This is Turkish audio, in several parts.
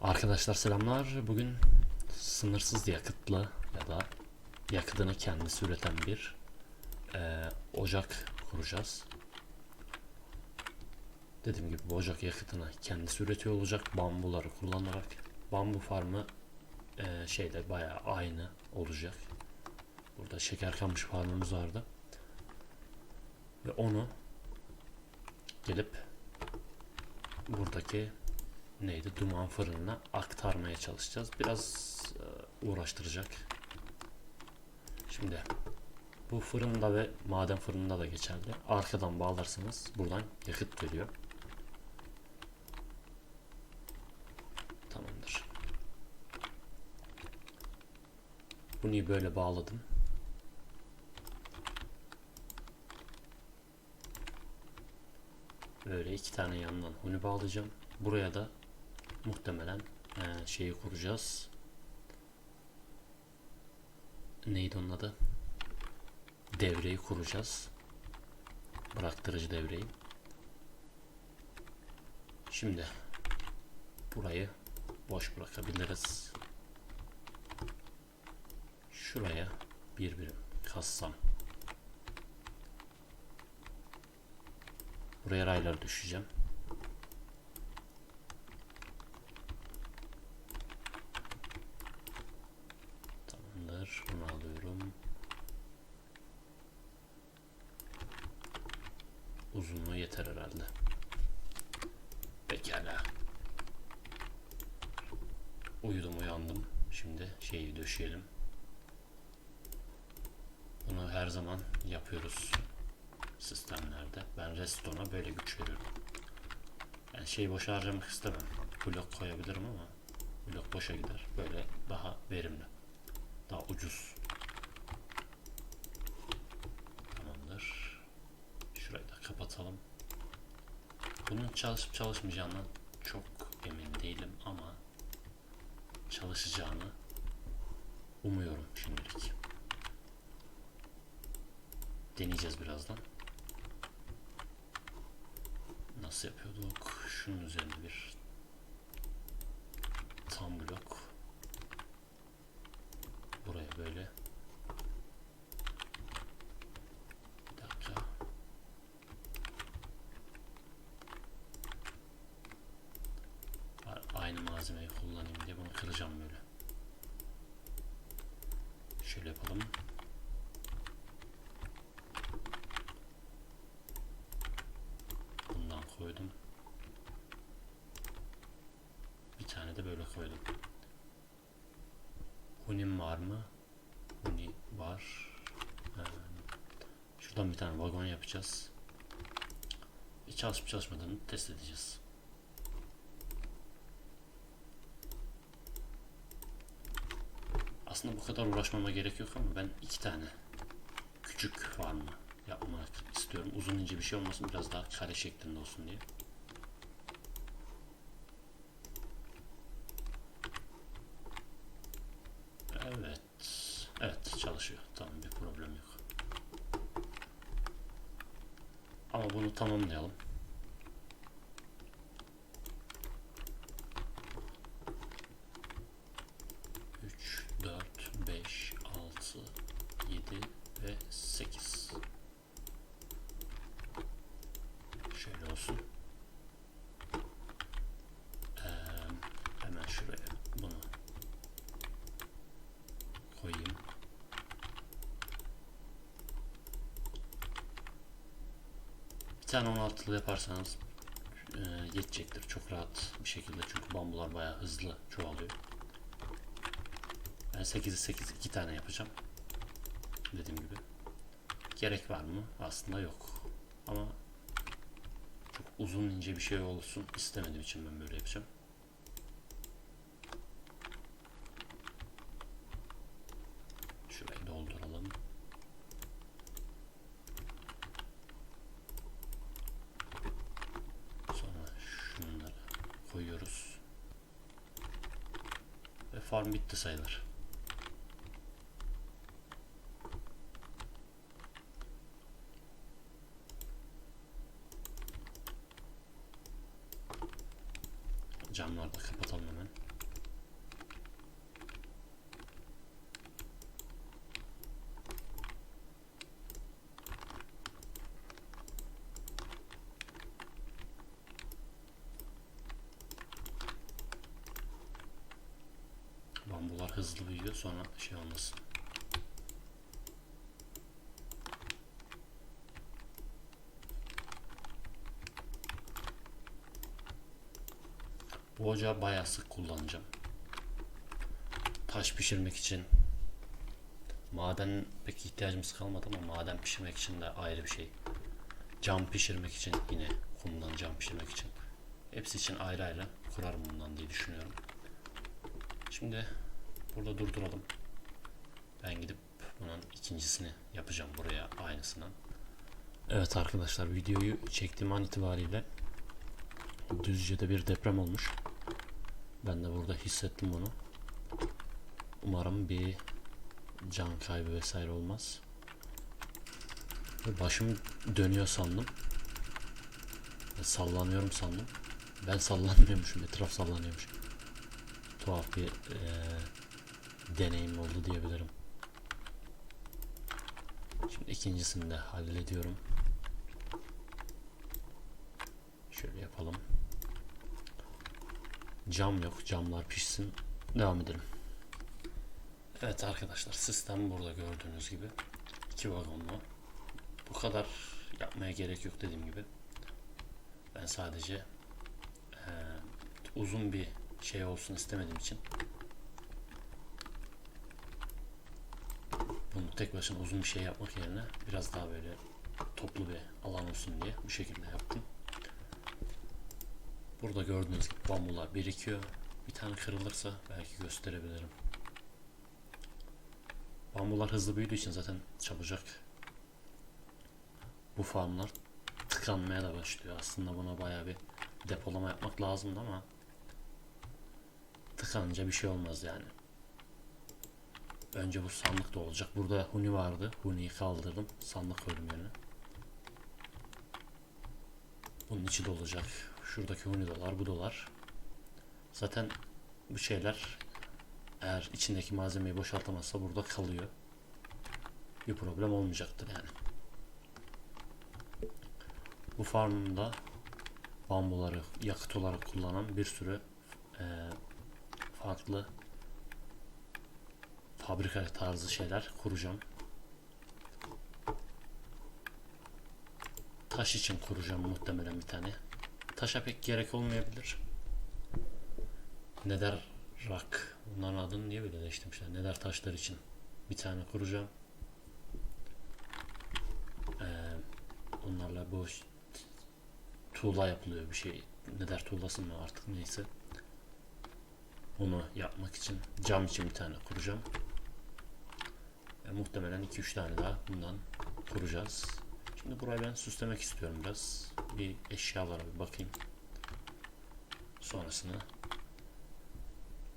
Arkadaşlar selamlar. Bugün sınırsız yakıtlı ya da yakıtını kendisi üreten bir eee, ocak kuracağız. Dediğim gibi bu ocak yakıtını kendisi üretiyor olacak bambuları kullanarak. Bambu farmı eee, şeyde bayağı aynı olacak. Burada şeker kamış farmımız vardı. Ve onu gelip buradaki neydi duman fırınına aktarmaya çalışacağız. Biraz e, uğraştıracak. Şimdi bu fırında ve maden fırınında da geçerli. Arkadan bağlarsanız buradan yakıt veriyor. Tamamdır. Bunu böyle bağladım. Böyle iki tane yandan huni bağlayacağım. Buraya da muhtemelen e, şeyi kuracağız. Neydi onun adı? Devreyi kuracağız. Bıraktırıcı devreyi. Şimdi burayı boş bırakabiliriz. Şuraya bir birim kassam. Buraya raylar düşeceğim. Uyudum uyandım. Şimdi şeyi döşeyelim. Bunu her zaman yapıyoruz sistemlerde. Ben Reston'a böyle güç veriyorum. Ben şeyi boşa harcamak istemem. Blok koyabilirim ama blok boşa gider. Böyle daha verimli. Daha ucuz. Tamamdır. Şurayı da kapatalım. Bunun çalışıp çalışmayacağından çok çalışacağını umuyorum şimdilik. Deneyeceğiz birazdan. Nasıl yapıyorduk? Şunun üzerine bir tam blok buraya böyle bir dakika A- aynı malzemeyi kullanayım diye bunu kıracağım böyle şöyle yapalım bundan koydum bir tane de böyle koydum Hunim var mı? Huni var. Ee, şuradan bir tane vagon yapacağız. Çalışıp çalışmadığını test edeceğiz. Aslında bu kadar uğraşmama gerek yok ama ben iki tane küçük var mı yapmak istiyorum. Uzun ince bir şey olmasın biraz daha kare şeklinde olsun diye. Evet. Evet çalışıyor. Tamam bir problem yok. Ama bunu tamamlayalım. Üç, dört, beş, altı, yedi ve sekiz. Şöyle olsun. Ee, hemen şuraya bunu koyayım. Bir tane 16'lı yaparsanız e, yetecektir çok rahat bir şekilde çünkü bambular bayağı hızlı çoğalıyor. Ben 8'i 8 iki tane yapacağım. Dediğim gibi. Gerek var mı? Aslında yok. Ama çok uzun ince bir şey olsun istemediğim için ben böyle yapacağım. Şurayı dolduralım. Sonra şunları koyuyoruz. Ve farm bitti sayılır. Camları da kapatalım hemen. Bambular hızlı büyüyor sonra şey olmasın. Bu ocağı bayağı sık kullanacağım. Taş pişirmek için. Maden pek ihtiyacımız kalmadı ama maden pişirmek için de ayrı bir şey. Cam pişirmek için yine kumdan cam pişirmek için. Hepsi için ayrı ayrı kurarım bundan diye düşünüyorum. Şimdi burada durduralım. Ben gidip bunun ikincisini yapacağım buraya aynısından. Evet arkadaşlar videoyu çektiğim an itibariyle Düzce'de bir deprem olmuş. Ben de burada hissettim bunu. Umarım bir can kaybı vesaire olmaz. Başım dönüyor sandım. Sallanıyorum sandım. Ben sallanmıyormuşum, etraf sallanıyormuş. Tuhaf bir eee, deneyim oldu diyebilirim. Şimdi ikincisini de hallediyorum. Şöyle yapalım. Cam yok. Camlar pişsin. Devam edelim. Evet arkadaşlar sistem burada gördüğünüz gibi. iki vagonlu. Bu kadar yapmaya gerek yok dediğim gibi. Ben sadece eee, uzun bir şey olsun istemediğim için bunu tek başına uzun bir şey yapmak yerine biraz daha böyle toplu bir alan olsun diye bu şekilde yaptım. Burada gördüğünüz gibi bambular birikiyor. Bir tane kırılırsa belki gösterebilirim. Bambular hızlı büyüdüğü için zaten çabucak bu farmlar tıkanmaya da başlıyor. Aslında buna bayağı bir depolama yapmak lazımdı ama tıkanınca bir şey olmaz yani. Önce bu sandıkta olacak. Burada huni vardı. Huni'yi kaldırdım. Sandık koydum yerine. Bunun içi dolacak. Şuradaki huni dolar, bu dolar. Zaten bu şeyler eğer içindeki malzemeyi boşaltamazsa burada kalıyor. Bir problem olmayacaktır yani. Bu farmda bambuları yakıt olarak kullanan bir sürü eee, farklı fabrika tarzı şeyler kuracağım. Taş için kuracağım muhtemelen bir tane. Taşa pek gerek olmayabilir. Neder rak. Bunların adını niye böyle değiştirmişler? Neder taşlar için bir tane kuracağım. Ee, onlarla bu ş- tuğla yapılıyor bir şey. Neder tuğlası mı artık neyse. Onu yapmak için cam için bir tane kuracağım. Ve muhtemelen 2-3 tane daha bundan kuracağız. Şimdi burayı ben süslemek istiyorum biraz. Bir eşyalara bir bakayım. Sonrasını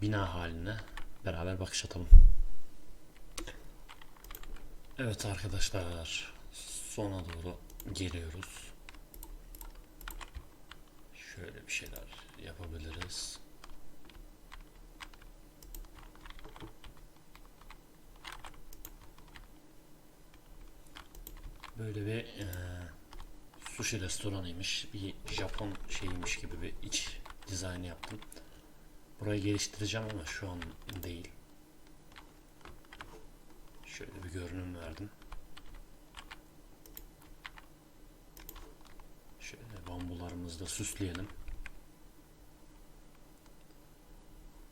bina haline beraber bakış atalım. Evet arkadaşlar sona doğru geliyoruz. Şöyle bir şeyler yapabiliriz. Böyle bir eee, sushi restoranıymış. Bir Japon şeyiymiş gibi bir iç dizaynı yaptım. Burayı geliştireceğim ama şu an değil. Şöyle bir görünüm verdim. Şöyle bambularımızı da süsleyelim.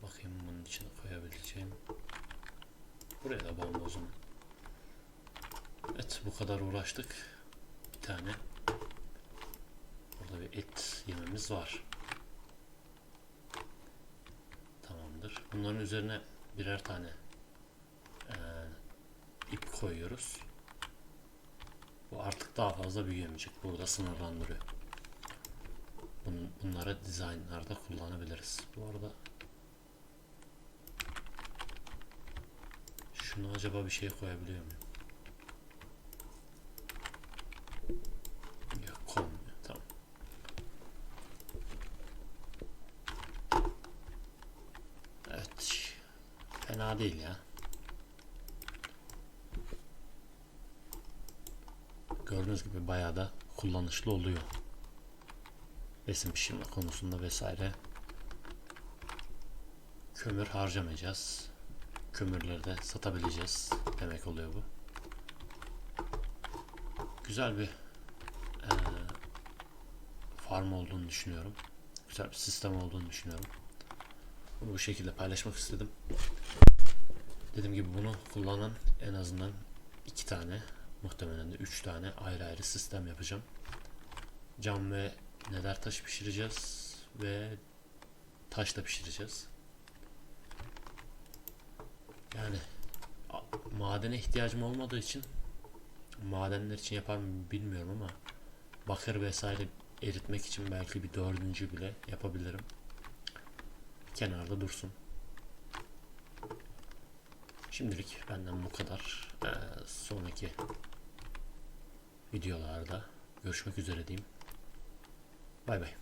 Bakayım bunun içine koyabileceğim. Buraya da bambu o zaman. Bu kadar uğraştık. Bir tane. Burada bir et yememiz var. Tamamdır. Bunların üzerine birer tane eee, ip koyuyoruz. Bu artık daha fazla büyüyemeyecek. Burada sınırlandırıyor. Bun- bunları dizaynlarda kullanabiliriz. Bu arada şunu acaba bir şey koyabiliyor muyum? Yok konmuyor. Tamam. Evet. Fena değil ya. Gördüğünüz gibi bayağı da kullanışlı oluyor. Besin pişirme konusunda vesaire. Kömür harcamayacağız. kömürleri de satabileceğiz demek oluyor bu. Güzel bir eee, farm olduğunu düşünüyorum. Güzel bir sistem olduğunu düşünüyorum. Bunu bu şekilde paylaşmak istedim. Dediğim gibi bunu kullanan en azından iki tane muhtemelen de üç tane ayrı ayrı sistem yapacağım. Cam ve neder taş pişireceğiz ve taş da pişireceğiz. Yani madene ihtiyacım olmadığı için madenler için yapar mı bilmiyorum ama bakır vesaire eritmek için belki bir dördüncü bile yapabilirim. Kenarda dursun. Şimdilik benden bu kadar. Ee, sonraki videolarda görüşmek üzere diyeyim. Bay bay.